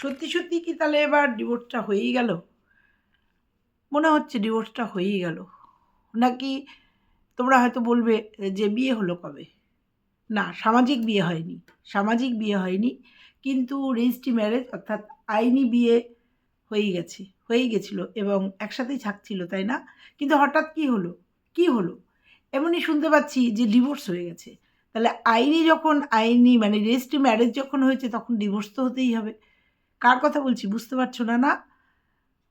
সত্যি সত্যি কি তাহলে এবার ডিভোর্সটা হয়েই গেল? মনে হচ্ছে ডিভোর্সটা হয়েই গেল। নাকি তোমরা হয়তো বলবে, যে বিয়ে হলো কবে? না, সামাজিক বিয়ে হয়নি, সামাজিক বিয়ে হয়নি, কিন্তু রেজিস্ট্রি ম্যারেজ অর্থাৎ আইনি বিয়ে হয়েই গেছে, হয়েই গেছিল এবং একসাথেই থাকছিল, তাই না? কিন্তু হঠাৎ কি হলো? কি হলো? এমনই শুনতে পাচ্ছি যে ডিভোর্স হয়ে গেছে। তাহলে আইনি যখন আইনি মানে রেজিস্ট্রি ম্যারেজ যখন হয়েছে, তখন ডিভোর্স তো হতেই হবে। কার কথা বলছি? বুঝতে পারছ না না?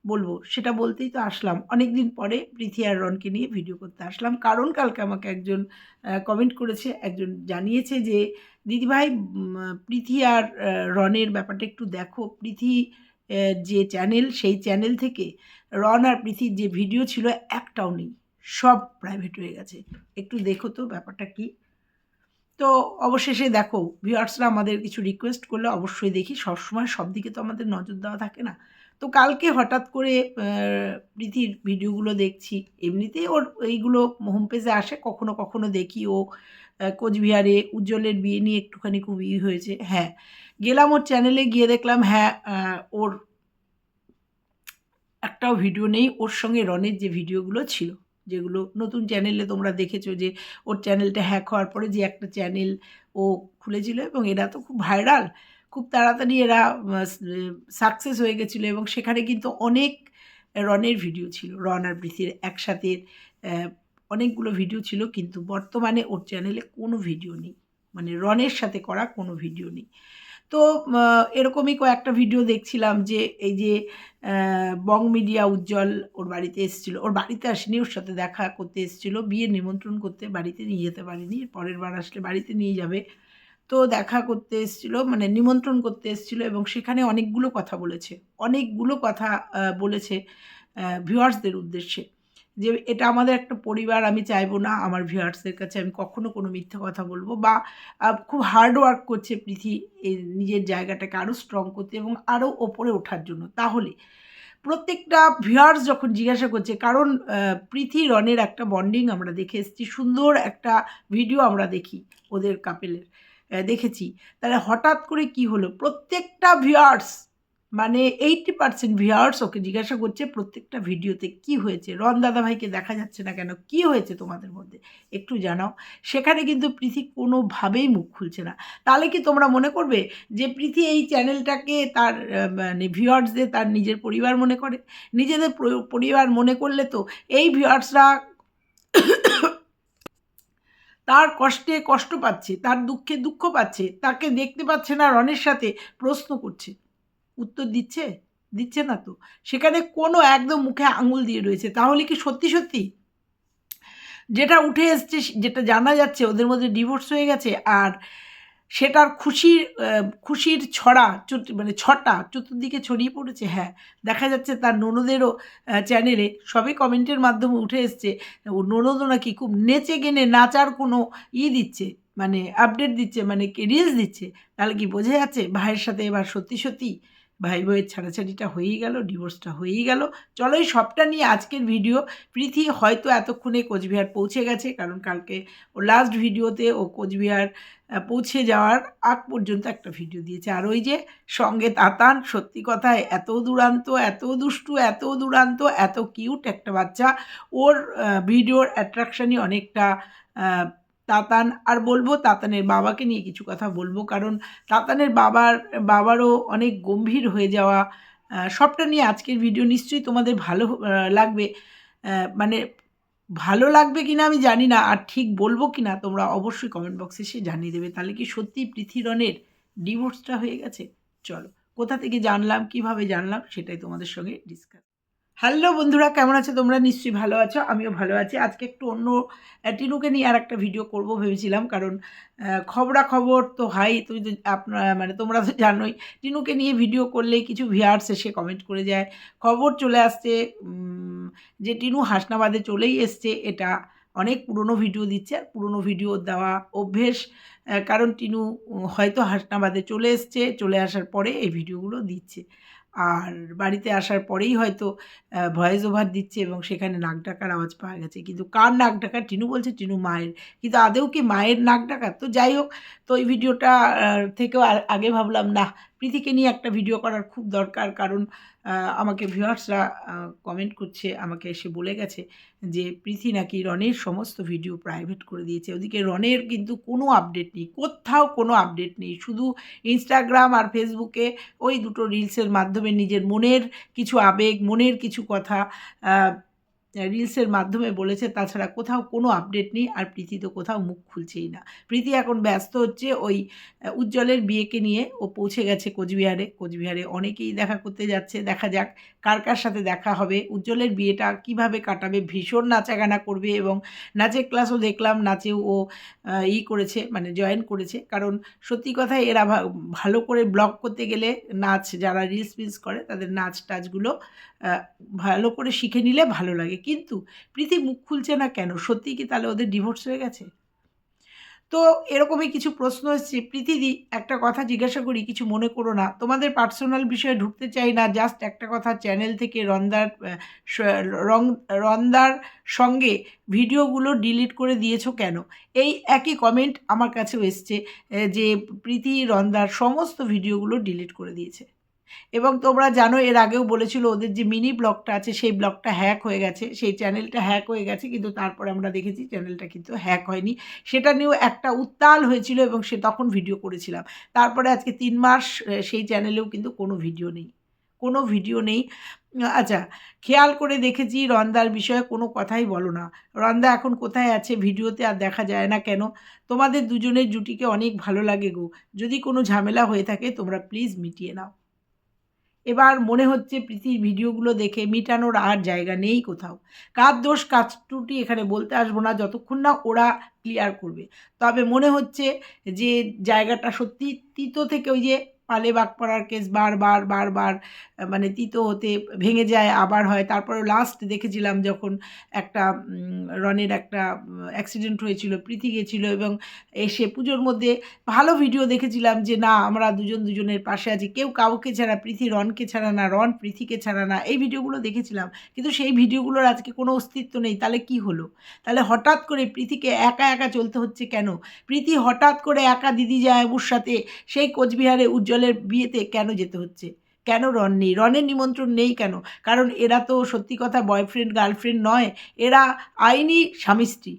বলব সেটা বলতেই তো আসলাম। অনেক দিন পরে প্রীতি আর রনকে নিয়ে ভিডিও করতে আসলাম। কারণ কালকে আমাকে একজন কমেন্ট করেছে একজন জানিয়েছে যে দিদিভাই প্রীতি আর রনের ব্যাপারটা একটু দেখো। আহ, যে চ্যানেল সেই চ্যানেল থেকে রন আর প্রীতির যে ভিডিও ছিল একটাও নেই। সব প্রাইভেট হয়ে গেছে। একটু দেখো তো ব্যাপারটা কি? তো অবশেষে দেখো ভিউয়ার্সরা আমাদের কিছু রিকোয়েস্ট করলে অবশ্যই দেখি। সবসময় সব দিকে তো আমাদের নজর দেওয়া থাকে না। তো কালকে হঠাৎ করে প্রীতির ভিডিওগুলো দেখছি। এমনিতেই ওর এইগুলো হোম পেজে আসে, কখনো কখনো দেখি ও কোচবিহারে উজ্জ্বলের বিয়ে নিয়ে একটুখানি খুব ই হয়েছে। হ্যাঁ গেলাম ওর চ্যানেলে গিয়ে দেখলাম হ্যাঁ ওর একটাও ভিডিও নেই। ওর সঙ্গে রনের যে ভিডিওগুলো ছিল যেগুলো নতুন চ্যানেলে তোমরা দেখেছ যে ওর চ্যানেলটা হ্যাক হওয়ার পরে যে একটা চ্যানেল ও খুলেছিল এবং এরা তো খুব ভাইরাল খুব তাড়াতাড়ি এরা সাকসেস হয়ে গেছিল এবং সেখানে কিন্তু অনেক রনের ভিডিও ছিল, রন আর প্রীতির একসাথে অনেকগুলো ভিডিও ছিল কিন্তু বর্তমানে ওর চ্যানেলে কোনো ভিডিও নেই মানে রনের সাথে করা কোনো ভিডিও নেই। তো এরকমই কয়েকটা ভিডিও দেখছিলাম যে এই যে বং মিডিয়া উজ্জ্বল ওর বাড়িতে এসেছিল। ওর বাড়িতে আসেনি, ওর সাথে দেখা করতে এসেছিল বিয়ের নিমন্ত্রণ করতে বাড়িতে নিয়ে যেতে পারিনি, পরের বার আসলে বাড়িতে নিয়ে যাবে। তো দেখা করতে এসেছিল মানে নিমন্ত্রণ করতে এসেছিল এবং সেখানে অনেকগুলো কথা বলেছে। অনেকগুলো কথা বলেছে ভিউয়ার্সদের উদ্দেশ্যে। যে এটা আমাদের একটা পরিবার, আমি চাইব না আমার ভিউয়ার্সদের কাছে আমি কখনো কোনো মিথ্যা কথা বলব বা খুব হার্ড ওয়ার্ক করছে পৃথি নিজের জায়গাটাকে আরও স্ট্রং করতে এবং আরও ওপরে ওঠার জন্য। তাহলে প্রত্যেকটা ভিউয়ার্স যখন জিজ্ঞাসা করছে, কারণ পৃথি রনের একটা বন্ডিং আমরা দেখে এসেছি, সুন্দর একটা ভিডিও আমরা দেখি ওদের কাপেলের দেখেছি। তাহলে হঠাৎ করে কি হলো? প্রত্যেকটা ভিউয়ার্স মানে এইটটি পার্সেন্ট ভিউয়ার্স ওকে জিজ্ঞাসা করছে প্রত্যেকটা ভিডিওতে কি হয়েছে। রন দাদাভাইকে দেখা যাচ্ছে না কেন? কি হয়েছে তোমাদের মধ্যে? একটু জানাও। সেখানে কিন্তু প্রীতি কোনোভাবেই মুখ খুলছে না। তাহলে কি তোমরা মনে করবে যে প্রীতি এই চ্যানেলটাকে তার মানে ভিউয়ার্সদের তার নিজের পরিবার মনে করে? নিজেদের পরিবার মনে করলে তো এই ভিউয়ার্সরা তার কষ্টে কষ্ট পাচ্ছে, তার দুঃখে দুঃখ পাচ্ছে, তাকে দেখতে পাচ্ছে না রনের সাথে, প্রশ্ন করছে। উত্তর দিচ্ছে? দিচ্ছে না তো। সেখানে কোনো একদম মুখে আঙুল দিয়ে রয়েছে। তাহলে কি সত্যি সত্যি? যেটা উঠে এসছে, যেটা জানা যাচ্ছে, ওদের মধ্যে ডিভোর্স হয়ে গেছে আর সেটার খুশির খুশির ছড়া মানে ছটা চতুর্দিকে ছড়িয়ে পড়েছে। হ্যাঁ দেখা যাচ্ছে তার ননদেরও চ্যানেলে সবই কমেন্টের মাধ্যমে উঠে এসছে। ও ননদও নাকি খুব নেচে গেনে নাচার কোনো ই দিচ্ছে মানে আপডেট দিচ্ছে মানে রিলস দিচ্ছে। তাহলে কি বোঝা যাচ্ছে ভাইয়ের সাথে এবার সত্যি সত্যি? ভাই বইয়ের ছাড়াছাড়িটা হয়েই গেল, ডিভোর্সটা হয়েই গেল। চলো এই সবটা নিয়ে আজকের ভিডিও। প্রীতি হয়তো এতক্ষণে কোচবিহার পৌঁছে গেছে, কারণ কালকে ও লাস্ট ভিডিওতে ও কোচবিহার পৌঁছে যাওয়ার আগ পর্যন্ত একটা ভিডিও দিয়েছে। আর ওই যে সঙ্গে তাতান, সত্যি কথায় এত দুরান্ত, এত দুষ্টু, এত দুরান্ত, এত কিউট একটা বাচ্চা। ওর ভিডিওর অ্যাট্রাকশনই অনেকটা তাতান আর বলব তাতানের বাবাকে নিয়ে কিছু কথা বলব। কারণ তাতানের বাবার, বাবারও অনেক গম্ভীর হয়ে যাওয়া সবটা নিয়ে আজকের ভিডিও নিশ্চয়ই তোমাদের ভালো লাগবে। মানে ভালো লাগবে কিনা আমি জানি না, আর ঠিক বলব কিনা তোমরা অবশ্যই কমেন্ট বক্সে এসে জানিয়ে দেবে। তাহলে কি সত্যি পৃথিরনের ডিভোর্সটা হয়ে গেছে? চলো, কোথা থেকে জানলাম, কীভাবে জানলাম, সেটাই তোমাদের সঙ্গে ডিসকাস হ্যালো বন্ধুরা, কেমন আছো? তোমরা নিশ্চয়ই ভালো আছো, আমিও ভালো আছি। আজকে একটু অন্য টিনুকে নিয়ে আর একটা ভিডিও করব ভেবেছিলাম, কারণ খবরাখবর তো হাই তুমি তো আপনার মানে তোমরা তো জানোই, টিনুকে নিয়ে ভিডিও করলে কিছু ভিয়ার্স এসে কমেন্ট করে যায়। খবর চলে আসছে যে টিনু হাসনাবাদে চলেই এসছে, এটা অনেক পুরনো ভিডিও দিচ্ছে, আর পুরনো ভিডিও দেওয়া অভ্যেস কারণ টিনু হয়তো হাসনাবাদে চলে এসছে, চলে আসার পরে এই ভিডিওগুলো দিচ্ছে। আর বাড়িতে আসার পরেই হয়তো ভয়েস ওভার দিচ্ছে এবং সেখানে নাক ডাকার আওয়াজ পাওয়া গেছে। কিন্তু কার নাক ডাকা টিনু বলছে টিনু মায়ের। কিন্তু আদেও কি মায়ের নাক ডাকা তো যাই হোক, তো এই ভিডিওটা থেকেও আগে ভাবলাম না প্রীতিকে নিয়ে একটা ভিডিও করার খুব দরকার। কারণ আমাকে ভিউয়ার্সরা কমেন্ট করছে, আমাকে এসে বলে গেছে যে, প্রীতি নাকি রনের সমস্ত ভিডিও প্রাইভেট করে দিয়েছে। ওদিকে রনের কিন্তু কোনো আপডেট নেই, কোথাও কোনো আপডেট নেই। শুধু ইনস্টাগ্রাম আর ফেসবুকে ওই দুটো রিলসের মাধ্যমে নিজের মনের কিছু আবেগ, মনের কিছু কথা রিলসের মাধ্যমে বলেছে, তাছাড়া কোথাও কোনো আপডেট নেই, আর প্রীতি তো কোথাও মুখ খুলছেই না। প্রীতি এখন ব্যস্ত হচ্ছে ওই উজ্জ্বলের বিয়েকে নিয়ে, ও পৌঁছে গেছে কোচবিহারে। কোচবিহারে অনেকেই দেখা করতে যাচ্ছে, দেখা যাক কার কার সাথে দেখা হবে। উজ্জ্বলের বিয়েটা কীভাবে কাটাবে, ভীষণ নাচাগানা করবে এবং নাচের ক্লাসও দেখলাম, নাচেও ও ই করেছে মানে জয়েন করেছে। কারণ সত্যি কথাই এরা ভালো করে ব্লগ করতে গেলে নাচ, যারা রিলস ফিলস করে, তাদের নাচ টাচগুলো ভালো করে শিখে নিলে ভালো লাগে। কিন্তু প্রীতি মুখ খুলছে না কেন? সত্যি কি তাহলে ওদের ডিভোর্স হয়ে গেছে? তো এরকমই কিছু প্রশ্ন এসছে। প্রীতিদি একটা কথা জিজ্ঞাসা করি, কিছু মনে করো না? তোমাদের পার্সোনাল বিষয়ে ঢুকতে চাই না জাস্ট একটা কথা চ্যানেল থেকে রন্দার রং, রন্দার সঙ্গে ভিডিওগুলো ডিলিট করে দিয়েছ কেন? এই একই কমেন্ট আমার কাছেও এসছে যে প্রীতি, রন্দার সমস্ত ভিডিওগুলো ডিলিট করে দিয়েছে। এবং তোমরা জানো, এর আগেও বলেছিল ওদের যে মিনি ব্লগটা আছে, সেই ব্লগটা হ্যাক হয়ে গেছে। সেই চ্যানেলটা হ্যাক হয়ে গেছে, কিন্তু তারপরে আমরা দেখেছি চ্যানেলটা কিন্তু হ্যাক হয়নি। সেটা নিয়েও একটা উত্তাল হয়েছিল এবং সে তখন ভিডিও করেছিলাম। তারপরে আজকে তিন মাস সেই চ্যানেলেও কিন্তু কোনো ভিডিও নেই। কোনো ভিডিও নেই। আচ্ছা খেয়াল করে দেখেছি রন্দার বিষয়ে কোনো কথাই বলো না। রন্দা এখন কোথায় আছে ভিডিওতে আর দেখা যায় না কেন? তোমাদের দুজনের জুটিকে অনেক ভালো লাগে গো। যদি কোনো ঝামেলা হয়ে থাকে, তোমরা প্লিজ মিটিয়ে নাও। এবার মনে হচ্ছে প্রীতির ভিডিওগুলো দেখে মিটানোর আর জায়গা নেই কোথাও। কার দোষ কাজ ত্রুটি এখানে বলতে আসব না, যতক্ষণ না ওরা ক্লিয়ার করবে। তবে মনে হচ্ছে যে জায়গাটা সত্যি তিতো থেকে ওই যে পালে বাগ পড়ার কেস বারবার বারবার মানে তিতো হতে ভেঙে যায়, আবার হয়। তারপরে লাস্ট দেখেছিলাম যখন একটা রনের একটা অ্যাক্সিডেন্ট হয়েছিল, প্রীতি গেছিল এবং এসে পুজোর মধ্যে ভালো ভিডিও দেখেছিলাম যে না, আমরা দুজন দুজনের পাশে আছি। কেউ কাউকে ছাড়া, প্রীতি রনকে ছাড়া না, রন প্রীতিকে ছাড়া না, এই ভিডিওগুলো দেখেছিলাম। কিন্তু সেই ভিডিওগুলোর আজকে কোনো অস্তিত্ব নেই। তাহলে কি হলো? তাহলে হঠাৎ করে প্রীতিকে একা একা চলতে হচ্ছে কেন? প্রীতি হঠাৎ করে একা দিদি জায়াবুর সাথে সেই কোচবিহারে উজ্জ্বলের বিয়েতে কেন যেতে হচ্ছে? কেন রন নেই? রনের নিমন্ত্রণ নেই কেন? কারণ এরা তো সত্যি কথা বয়ফ্রেন্ড গার্লফ্রেন্ড নয়। এরা আইনি স্বামী স্ত্রী।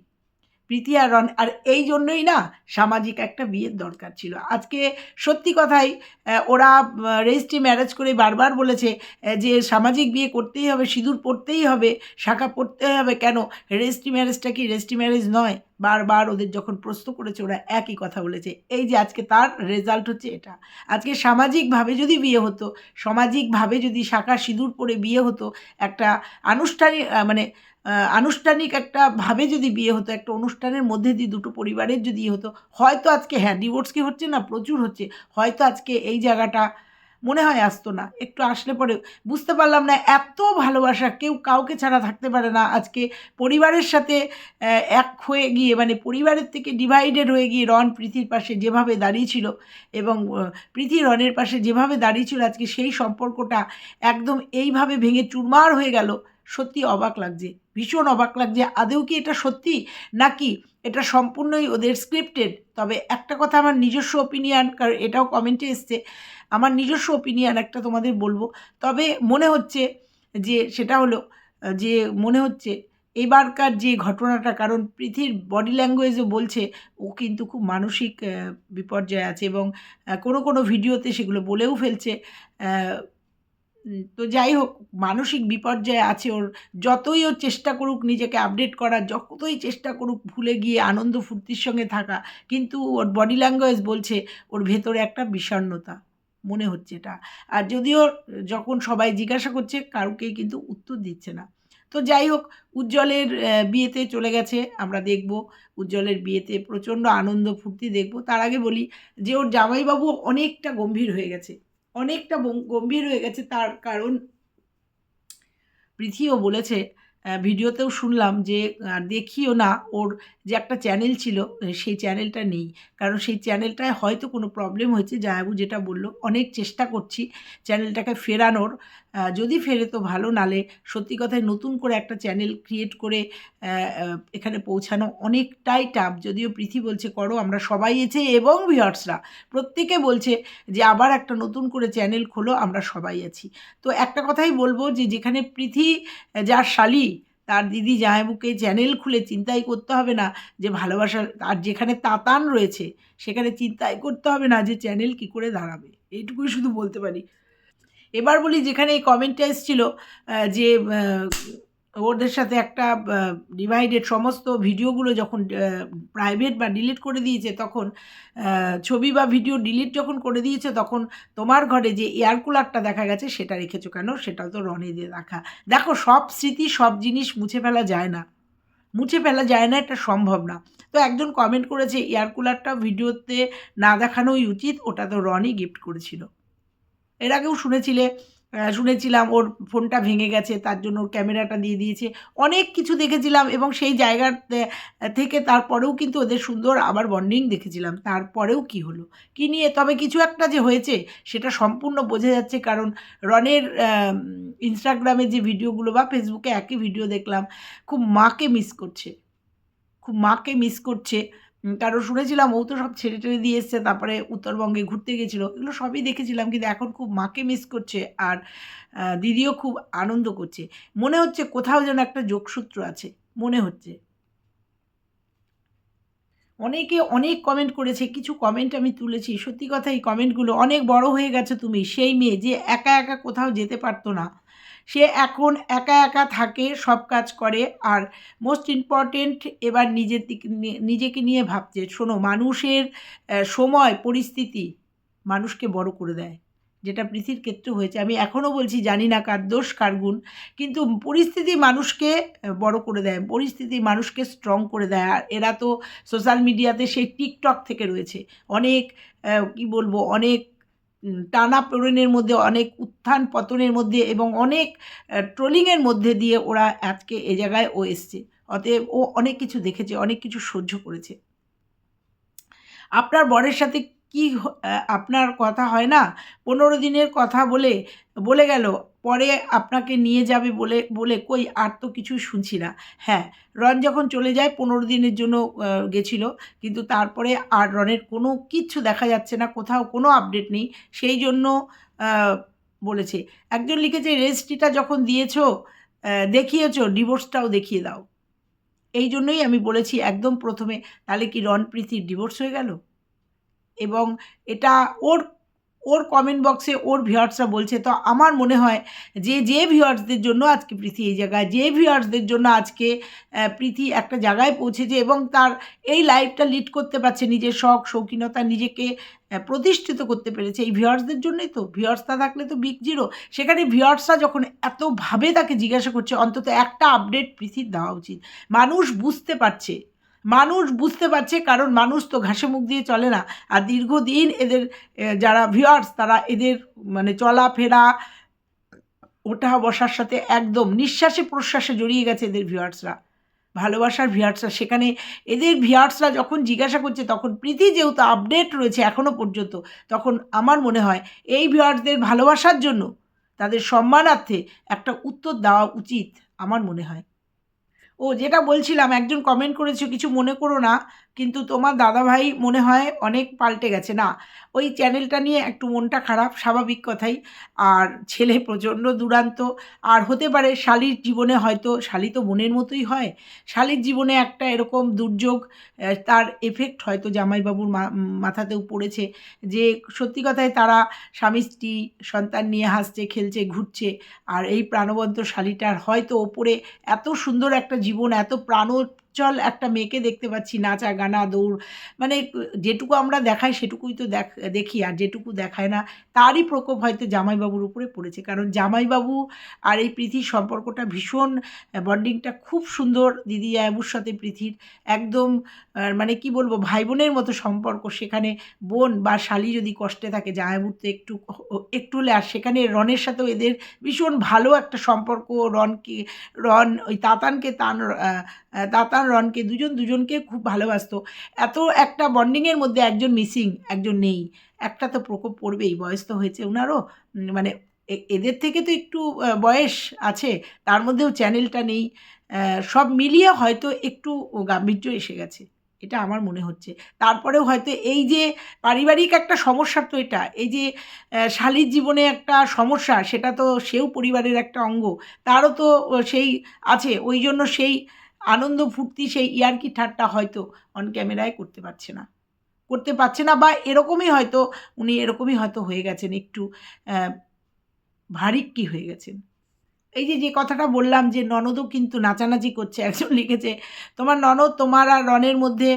প্রীতি আর রন আর এই জন্যই না সামাজিক একটা বিয়ের দরকার ছিল। আজকে সত্যি কথাই ওরা রেজিস্ট্রি ম্যারেজ করে বারবার বলেছে যে সামাজিক বিয়ে করতেই হবে, সিঁদুর পড়তেই হবে, শাখা পড়তে হবে। কেন? রেজিস্ট্রি ম্যারেজটা কি রেজিস্ট্রি ম্যারেজ নয়? বারবার ওদের যখন প্রশ্ন করেছে, ওরা একই কথা বলেছে। এই যে আজকে তার রেজাল্ট হচ্ছে এটা। আজকে সামাজিকভাবে যদি বিয়ে হতো, সামাজিকভাবে যদি শাখা সিঁদুর পরে বিয়ে হতো, একটা আনুষ্ঠানিক মানে আনুষ্ঠানিক একটা ভাবে যদি বিয়ে হতো, একটা অনুষ্ঠানের মধ্যে দিয়ে দুটো পরিবারের যদি ইয়ে হতো, হয়তো আজকে হ্যাঁ ডিভোর্স কি হচ্ছে না? প্রচুর হচ্ছে। হয়তো আজকে এই জায়গাটা মনে হয় আসতো না। একটু আসলে পরে বুঝতে পারলাম না, এত ভালোবাসা কেউ কাউকে ছাড়া থাকতে পারে না। আজকে পরিবারের সাথে এক হয়ে গিয়ে মানে পরিবারের থেকে ডিভাইডেড হয়ে গিয়ে রন পৃথির পাশে যেভাবে দাঁড়িয়েছিল এবং পৃথি রনের পাশে যেভাবে দাঁড়িয়েছিল আজকে সেই সম্পর্কটা একদম এইভাবে ভেঙে চুরমার হয়ে গেল। সত্যি অবাক লাগছে। ভীষণ অবাক লাগছে। আদেও কি এটা সত্যি? নাকি এটা সম্পূর্ণই ওদের স্ক্রিপ্টেড তবে একটা কথা আমার নিজস্ব ওপিনিয়ন কারণ এটাও কমেন্টে এসছে। আমার নিজস্ব ওপিনিয়ন একটা তোমাদের বলব। তবে মনে হচ্ছে যে সেটা হলো, যে মনে হচ্ছে এবারকার যে ঘটনাটা, কারণ পৃথির বডি ল্যাঙ্গুয়েজও বলছে, ও কিন্তু খুব মানসিক বিপর্যয় আছে এবং কোনো কোনো ভিডিওতে সেগুলো বলেও ফেলছে। তো যাই হোক, মানসিক বিপর্যয়ে আছে ওর। যতই ও চেষ্টা করুক নিজেকে আপডেট করার, যতই চেষ্টা করুক ভুলে গিয়ে আনন্দ ফুর্তির সঙ্গে থাকা, কিন্তু ওর বডি ল্যাঙ্গুয়েজ বলছে ওর ভেতরে একটা বিষণ্ণতা মনে হচ্ছে এটা। আর যদিও যখন সবাই জিজ্ঞাসা করছে কাউকেই কিন্তু উত্তর দিচ্ছে না। তো যাই হোক, উজ্জ্বলের বিয়েতে চলে গেছে, আমরা দেখব। উজ্জ্বলের বিয়েতে প্রচণ্ড আনন্দ ফুর্তি দেখব। তার আগে বলি যে ওর জামাইবাবু অনেকটা গম্ভীর হয়ে গেছে। অনেকটা গম্ভীর হয়ে গেছে তার কারণ পৃথিও বলেছে ভিডিওতেও শুনলাম যে দেখিও না, ওর যে একটা চ্যানেল ছিল সেই চ্যানেলটা নেই। কারণ সেই চ্যানেলটায় হয়তো কোনো প্রবলেম হয়েছে জায়াবু যেটা বলল, অনেক চেষ্টা করছি চ্যানেলটাকে ফেরানোর যদি ফেরে তো ভালো, নালে সত্যি কথায় নতুন করে একটা চ্যানেল ক্রিয়েট করে এখানে পৌঁছানো অনেকটাই টাফ যদিও পৃথি বলছে, করো, আমরা সবাই এসে এবং ভিউয়ার্সরা প্রত্যেকে বলছে যে, আবার একটা নতুন করে চ্যানেল খোলো, আমরা সবাই আছি। তো একটা কথাই বলব যে, যেখানে পৃথি যার শালি, তার দিদি জামাইবুকে চ্যানেল খুলে চিন্তাই করতে হবে না যে ভালোবাসার আর যেখানে তাতান রয়েছে, সেখানে চিন্তাই করতে হবে না যে চ্যানেল কি করে দাঁড়াবে। এইটুকুই শুধু বলতে পারি। এবার বলি যেখানে এই কমেন্টটা এসেছিল যে ওদের সাথে একটা ডিভাইডেড সমস্ত ভিডিওগুলো যখন প্রাইভেট বা ডিলিট করে দিয়েছে, তখন ছবি বা ভিডিও ডিলিট যখন করে দিয়েছে, তখন তোমার ঘরে যে এয়ার কুলারটা দেখা গেছে, সেটা রেখেছো কেন? সেটাও তো রনে দিয়ে দেখা দেখো, সব স্মৃতি, সব জিনিস মুছে ফেলা যায় না। মুছে ফেলা যায় না, এটা সম্ভব না। তো একজন কমেন্ট করেছে এয়ার কুলারটা ভিডিওতে না দেখানোই উচিত, ওটা তো রনই গিফট করেছিল। এর আগেও শুনেছিলে শুনেছিলাম ওর ফোনটা ভেঙে গেছে, তার জন্য ওর ক্যামেরাটা দিয়ে দিয়েছে। অনেক কিছু দেখেছিলাম এবং সেই জায়গার থেকে তারপরেও কিন্তু ওদের সুন্দর আবার বন্ডিং দেখেছিলাম। তারপরেও কি হলো? কি নিয়ে? তবে কিছু একটা যে হয়েছে, সেটা সম্পূর্ণ বোঝা যাচ্ছে কারণ রনের ইনস্টাগ্রামে যে ভিডিওগুলো বা ফেসবুকে একই ভিডিও দেখলাম, খুব মাকে মিস করছে। খুব মাকে মিস করছে। কারণ শুনেছিলাম, ও তো সব ছেড়ে টেড়ে দিয়ে এসছে, তারপরে উত্তরবঙ্গে ঘুরতে গেছিল, এগুলো সবই দেখেছিলাম, কিন্তু এখন খুব মাকে মিস করছে আর দিদিও খুব আনন্দ করছে। মনে হচ্ছে কোথাও যেন একটা যোগসূত্র আছে, মনে হচ্ছে। অনেকে অনেক কমেন্ট করেছে, কিছু কমেন্ট আমি তুলেছি, সত্যি কথা এই কমেন্টগুলো অনেক বড় হয়ে গেছে তুমি, সেই মেয়ে যে একা একা কোথাও যেতে পারতো না। সে এখন একা একা থাকে, সব কাজ করে আর মোস্ট ইম্পর্টেন্ট এবার নিজের দিক নিজেকে নিয়ে ভাবছে। শোনো, মানুষের সময়, পরিস্থিতি মানুষকে বড় করে দেয়। যেটা পৃথিবীর ক্ষেত্রে হয়েছে। আমি এখনও বলছি, জানি না কার দোষ, কার গুণ, কিন্তু পরিস্থিতি মানুষকে বড় করে দেয়। পরিস্থিতি মানুষকে স্ট্রং করে দেয়। আর এরা তো সোশ্যাল মিডিয়াতে সেই টিকটক থেকে রয়েছে। অনেক কি বলব, অনেক টানা পড়েনের মধ্যে, অনেক উত্থান পতনের মধ্যে এবং অনেক ট্রোলিংয়ের মধ্যে দিয়ে ওরা আজকে এ জায়গায় ও এসছে। অতএব ও অনেক কিছু দেখেছে, অনেক কিছু সহ্য করেছে। আপনার বরের সাথে কি আপনার কথা হয় না? পনেরো দিনের কথা বলে বলে গেল, পরে আপনাকে নিয়ে যাবে বলে বলে কই আর তো কিছু শুনছি না। হ্যাঁ রন যখন চলে যায়, পনেরো দিনের জন্য গেছিল, কিন্তু তারপরে আর রনের কোনো কিচ্ছু দেখা যাচ্ছে না, কোথাও কোনো আপডেট নেই। সেই জন্য বলেছে, একজন লিখেছে, রেজিস্ট্রিটা যখন দিয়েছ দেখিয়েছো, ডিভোর্সটাও দেখিয়ে দাও। এই জন্যই আমি বলেছি, একদম প্রথমে, তাহলে কি রন প্রীতির ডিভোর্স হয়ে গেল? এবং এটা ওর ওর কমেন্ট বক্সে ওর ভিউয়ার্সরা বলছে, তো আমার মনে হয় যে যে ভিউয়ার্সদের জন্য আজকে প্রীতি এই জায়গায়, যে ভিউয়ার্সদের জন্য আজকে প্রীতি একটা জায়গায় পৌঁছেছে এবং তার এই লাইফটা লিড করতে পারছে, নিজের শখ, শৌখিনতা নিজেকে প্রতিষ্ঠিত করতে পেরেছে। এই ভিউয়ার্সদের জন্যই তো ভিউয়ার্সটা থাকলে তো বিগ জিরো সেখানে ভিউয়ার্সরা যখন এতভাবে তাকে জিজ্ঞাসা করছে, অন্তত একটা আপডেট পৃথিবীর দেওয়া উচিত। মানুষ বুঝতে পারছে মানুষ বুঝতে পারছে, কারণ মানুষ তো ঘাসে মুখ দিয়ে চলে না। আর দীর্ঘদিন এদের যারা ভিউয়ার্স তারা এদের মানে চলাফেরা, ওঠা বসার সাথে একদম নিঃশ্বাসে প্রশ্বাসে জড়িয়ে গেছে এদের ভিউয়ার্সরা ভালোবাসার ভিউয়ার্সরা সেখানে এদের ভিউয়ার্সরা যখন জিজ্ঞাসা করছে, তখন প্রীতি যেহেতু আপডেট রয়েছে এখনও পর্যন্ত, তখন আমার মনে হয় এই ভিউয়ার্সদের ভালোবাসার জন্য তাদের সম্মানার্থে একটা উত্তর দেওয়া উচিত, আমার মনে হয়। ও যেটা বলছিলাম একজন কমেন্ট করেছে কিছু মনে করো না। কিন্তু তোমার দাদাভাই মনে হয় অনেক পাল্টে গেছে। না, ওই চ্যানেলটা নিয়ে একটু মনটা খারাপ, স্বাভাবিক কথাই। আর ছেলে প্রচণ্ড দুরান্ত। আর হতে পারে শালির জীবনে হয়তো, শালি তো মনের মতোই হয়। শালির জীবনে একটা এরকম দুর্যোগ তার এফেক্ট হয়তো জামাইবাবুর মাথাতেও পড়েছে যে, সত্যি কথায় তারা স্বামী, স্ত্রী, সন্তান নিয়ে হাসছে, খেলছে, ঘুরছে। আর এই প্রাণবন্ত শালিটার হয়তো ওপরে এত সুন্দর একটা জীবন, এত প্রাণোজ্জ্বল একটা মেয়েকে দেখতে পাচ্ছি নাচা গানা দৌড় মানে যেটুকু আমরা দেখাই সেটুকুই তো দেখ দেখি আর যেটুকু দেখায় না তারই প্রকোপ হয়তো জামাইবাবুর উপরে পড়েছে। কারণ জামাইবাবু আর এই পৃথির সম্পর্কটা ভীষণ বন্ডিংটা খুব সুন্দর দিদি জায়াবুর সাথে পৃথির একদম মানে কি বলব ভাই বোনের মতো সম্পর্ক। সেখানে বোন বা শালি যদি কষ্টে থাকে জায়াবুর তো একটু একটু হলে আর সেখানে রনের সাথেও এদের ভীষণ ভালো একটা সম্পর্ক। রনকে রন ওই তাতানকে তান আহ, তাতান রনকে, দুজন দুজনকে খুব ভালোবাসতো। এত একটা বন্ডিংয়ের মধ্যে একজন মিসিং একজন নেই। একটা তো প্রকোপ পড়বেই, বয়স তো হয়েছে ওনারও মানে এদের থেকে তো একটু বয়স আছে, তার মধ্যেও চ্যানেলটা নেই। সব মিলিয়ে হয়তো একটু গাম্ভীর্য এসে গেছে, এটা আমার মনে হচ্ছে। তারপরেও হয়তো এই যে পারিবারিক একটা সমস্যা তো এটা, এই যে শালীর জীবনে একটা সমস্যা, সেটা তো সেও পরিবারের একটা অঙ্গ, তারও তো সেই আছে, ওই জন্য সেই আনন্দ ফুর্তি সেই ইয়ার্কি ঠাট্টা হয়তো অন ক্যামেরায় করতে পারছে না। করতে পারছে না বা এরকমই হয়তো, উনি এরকমই হয়তো হয়ে গেছেন, একটু ভারিক্কি হয়ে গেছেন। এই যে যে কথাটা বললাম যে ননদও কিন্তু নাচানাচি করছে, একজন লিখেছে, তোমার ননদ তোমার আর রনের মধ্যে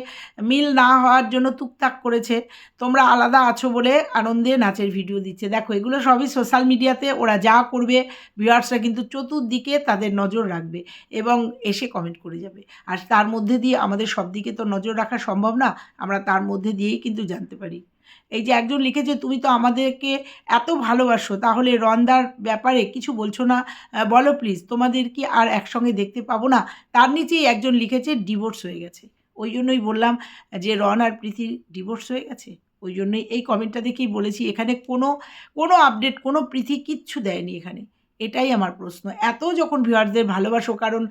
মিল না হওয়ার জন্য টুকটাক করেছে, তোমরা আলাদা আছো বলে আনন্দে নাচের ভিডিও দিচ্ছে। দেখো, এগুলো সবই সোশ্যাল মিডিয়াতে ওরা যা করবে ভিউয়ার্সরা কিন্তু চতুর্দিকে তাদের নজর রাখবে এবং এসে কমেন্ট করে যাবে। আর তার মধ্যে দিয়ে আমাদের সব দিকে তো নজর রাখা সম্ভব না, আমরা তার মধ্যে দিয়েই কিন্তু জানতে পারি। এই যে একজন লিখেছে, তুমি তো আমাদেরকে এত ভালোবাসো, তাহলে রন্দার ব্যাপারে কিছু বলছো না? বলো প্লিজ তোমাদের কি আর একসঙ্গে দেখতে পাবো না? তার নিচেই একজন লিখেছে ডিভোর্স হয়ে গেছে। ওই জন্যই বললাম যে রন আর প্রীতির ডিভোর্স হয়ে গেছে। ওই জন্যই এই কমেন্টটা দেখেই বলেছি, এখানে কোনো কোনো আপডেট কোনো প্রীতি কিচ্ছু দেয়নি এখানে। এটাই আমার প্রশ্ন। এত যখন ভিউয়ারদের ভালোবাসো, কারণ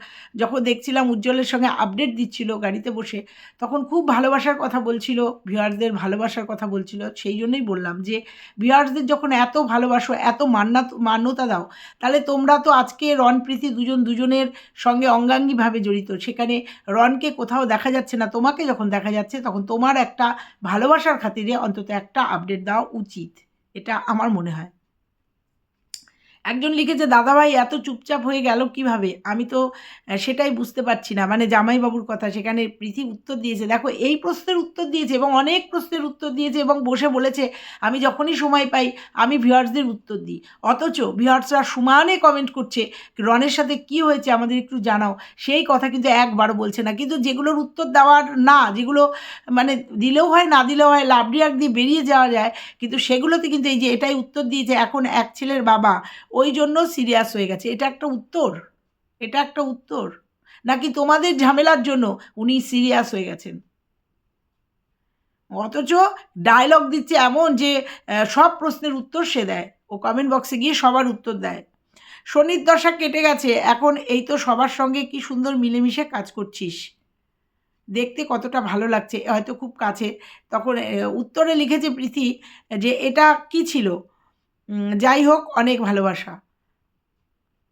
যখন দেখছিলাম উজ্জ্বলের সঙ্গে আপডেট দিচ্ছিল গাড়িতে বসে, তখন খুব ভালোবাসার কথা বলছিল ভিউয়ারদের ভালোবাসার কথা বলছিল, সেই জন্যই বললাম যে, ভিউয়ার্সদের যখন এত ভালোবাসো, এত মান্না মান্যতা দাও, তাহলে তোমরা তো আজকে রন প্রীতি দুজন দুজনের সঙ্গে অঙ্গাঙ্গিভাবে জড়িত। সেখানে রনকে কোথাও দেখা যাচ্ছে না, তোমাকে যখন দেখা যাচ্ছে, তখন তোমার একটা ভালোবাসার খাতিরে অন্তত একটা আপডেট দেওয়া উচিত। এটা আমার মনে হয়। একজন লিখেছে, দাদাভাই, এত চুপচাপ হয়ে গেল কীভাবে? আমি তো সেটাই বুঝতে পারছি না। মানে জামাইবাবুর কথা, সেখানে প্রীতি উত্তর দিয়েছে। দেখো, এই প্রশ্নের উত্তর দিয়েছে এবং অনেক প্রশ্নের উত্তর দিয়েছে এবং বসে বলেছে, আমি যখনই সময় পাই, আমি ভিউয়ার্সদের উত্তর দিই। অথচ ভিউয়ার্সরা সমানে কমেন্ট করছে, রনের সাথে কি হয়েছে আমাদের একটু জানাও। সেই কথা কিন্তু একবারও বলছে না। কিন্তু যেগুলোর উত্তর দেওয়ার না, যেগুলো মানে দিলেও হয়, না দিলেও হয় লাভডিয়াক দিয়ে বেরিয়ে যাওয়া যায়, কিন্তু সেগুলোতে কিন্তু এই যে এটাই উত্তর দিয়েছে, এখন এক ছেলের বাবা ওই জন্য সিরিয়াস হয়ে গেছে। এটা একটা উত্তর? এটা একটা উত্তর? নাকি তোমাদের ঝামেলার জন্য উনি সিরিয়াস হয়ে গেছেন? অথচ ডায়লগ দিচ্ছে এমন যে সব প্রশ্নের উত্তর সে দেয়। ও কমেন্ট বক্সে গিয়ে সবার উত্তর দেয়। শনির দশা কেটে গেছে। এখন এই তো সবার সঙ্গে কি সুন্দর মিলেমিশে কাজ করছিস? দেখতে কতটা ভালো লাগছে। হয়তো খুব কাছে। তখন উত্তরে লিখেছে প্রীতি যে, এটা কি ছিল? যাই হোক, অনেক ভালোবাসা।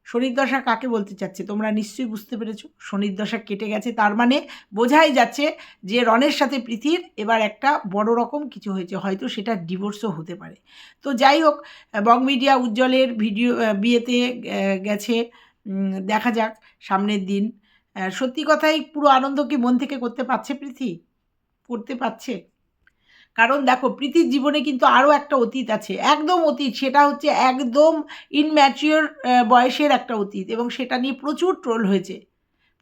শনির দশা কাকে বলতে চাচ্ছে? তোমরা নিশ্চয়ই বুঝতে পেরেছ, শনির দশা কেটে গেছে। তার মানে বোঝাই যাচ্ছে যে রনের সাথে প্রীতির এবার একটা বড় রকম কিছু হয়েছে, হয়তো সেটা ডিভোর্সও হতে পারে। তো যাই হোক, বং মিডিয়া উজ্জ্বলের ভিডিও বিয়েতে গেছে দেখা যাক সামনের দিন। সত্যি কথাই পুরো আনন্দ কি মন থেকে করতে পারছে প্রীতি? করতে পারছে? কারণ দেখো, প্রীতির জীবনে কিন্তু আরও একটা অতীত আছে। একদম অতীত, সেটা হচ্ছে একদম ইনম্যাচিওর বয়সের একটা অতীত এবং সেটা নিয়ে প্রচুর ট্রোল হয়েছে।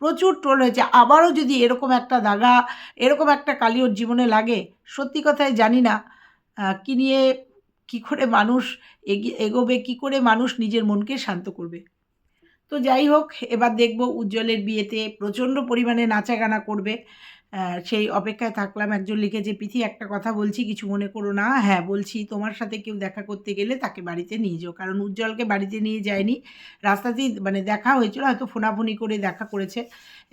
প্রচুর ট্রোল হয়েছে। আবারও যদি এরকম একটা দাগা, এরকম একটা কালি ওর জীবনে লাগে, সত্যি কথায় জানি না কি নিয়ে, কী করে মানুষ এগোবে, কী করে মানুষ নিজের মনকে শান্ত করবে। তো যাই হোক, এবার দেখব উজ্জ্বলের বিয়েতে প্রচণ্ড পরিমাণে নাচাগানা করবে। সেই অপেক্ষায় থাকলাম একজন লিখে যে, পিথি, একটা কথা বলছি, কিছু মনে করো না। হ্যাঁ বলছি, তোমার সাথে কেউ দেখা করতে গেলে তাকে বাড়িতে নিয়ে যাও। কারণ উজ্জ্বলকে বাড়িতে নিয়ে যায়নি। রাস্তাতেই মানে দেখা হয়েছিল, হয়তো ফোনাফুনি করে দেখা করেছে।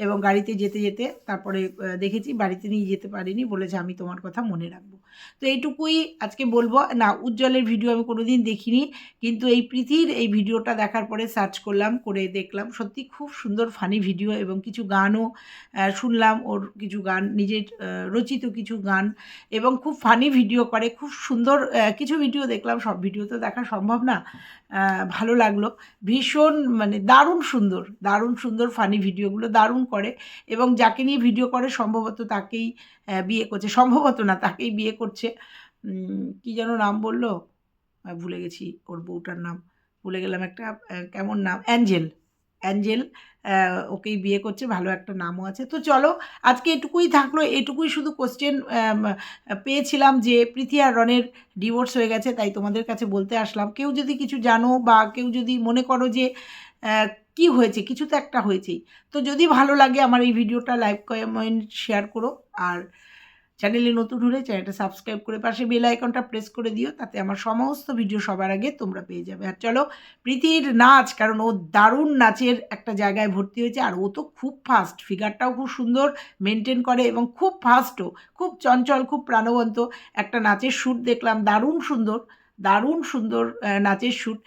এবং গাড়িতে যেতে যেতে তারপরে দেখেছি বাড়িতে নিয়ে যেতে পারিনি বলেছে আমি তোমার কথা মনে রাখব। তো এইটুকুই আজকে বলব। না, উজ্জ্বলের ভিডিও আমি কোনোদিন দেখিনি, কিন্তু এই প্রীতির এই ভিডিওটা দেখার পরে সার্চ করলাম, করে দেখলাম। সত্যি খুব সুন্দর ফানি ভিডিও এবং কিছু গানও শুনলাম ওর কিছু গান, নিজের রচিত কিছু গান এবং খুব ফানি ভিডিও করে, খুব সুন্দর কিছু ভিডিও দেখলাম। সব ভিডিও তো দেখা সম্ভব না। ভালো লাগল। ভীষণ মানে দারুণ সুন্দর দারুণ সুন্দর ফানি ভিডিওগুলো দারুণ করে এবং যাকে নিয়ে ভিডিও করে সম্ভবত তাকেই বিয়ে করছে। সম্ভবত না, তাকেই বিয়ে করছে। কি যেন নাম বলল? ভুলে গেছি ওর বউটার নাম। ভুলে গেলাম একটা কেমন নাম? অ্যাঞ্জেল। অ্যাঞ্জেল ওকেই বিয়ে করছে, ভালো একটা নামও আছে। তো চলো, আজকে এটুকুই থাকল, এটুকুই শুধু কোশ্চেন পেয়েছিলাম যে প্রীতি আর রনের ডিভোর্স হয়ে গেছে, তাই তোমাদের কাছে বলতে আসলাম। কেউ যদি কিছু জানো বা কেউ যদি মনে করো যে কি হয়েছে, কিছু তো একটা হয়েছেই। তো যদি ভালো লাগে আমার এই ভিডিওটা লাইক কমেন্ট শেয়ার করো। আর চ্যানেলে নতুন হলে চ্যানেলটা সাবস্ক্রাইব করে পাশে বেল আইকনটা প্রেস করে দিও, তাতে আমার সমস্ত ভিডিও সবার আগে তোমরা পেয়ে যাবে। আর চলো, প্রীতির নাচ, কারণ ও দারুণ নাচের একটা জায়গায় ভর্তি হয়েছে, আর ও তো খুব ফাস্ট ফিগারটাও খুব সুন্দর মেনটেন করে এবং খুব ফাস্টও খুব চঞ্চল, খুব প্রাণবন্ত একটা নাচের শ্যুট দেখলাম, দারুণ সুন্দর দারুণ সুন্দর নাচের শ্যুট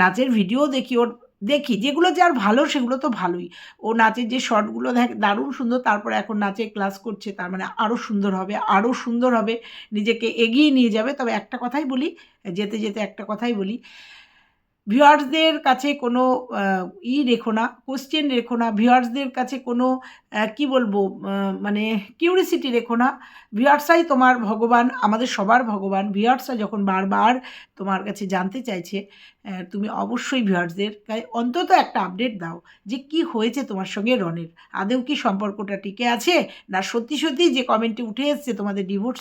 নাচের ভিডিও দেখি ওর দেখি, যেগুলো যার ভালো, সেগুলো তো ভালোই। ও নাচের যে শর্টগুলো দেখ, দারুণ সুন্দর, তারপরে এখন নাচে ক্লাস করছে, তার মানে আরও সুন্দর হবে আরও সুন্দর হবে, নিজেকে এগিয়ে নিয়ে যাবে। তবে একটা কথাই বলি, যেতে যেতে একটা কথাই বলি ভিউয়ার্সদের কাছে কোনো ই রেখো না কোশ্চেন রেখো না, ভিউয়ার্সদের কাছে কোনো কি বলব মানে কিউরিসিটি রেখো না। ভিউয়ার্সাই তোমার ভগবান, আমাদের সবার ভগবান। ভিউয়ার্সরা যখন বারবার তোমার কাছে জানতে চাইছে তুমি অবশ্যই ভিউয়ার্সদের অন্তত একটা আপডেট দাও যে কি হয়েছে তোমার সঙ্গে রনের। আদেও কি সম্পর্কটা টিকে আছে? না সত্যি সত্যি যে কমেন্টে উঠে এসছে তোমাদের ডিভোর্স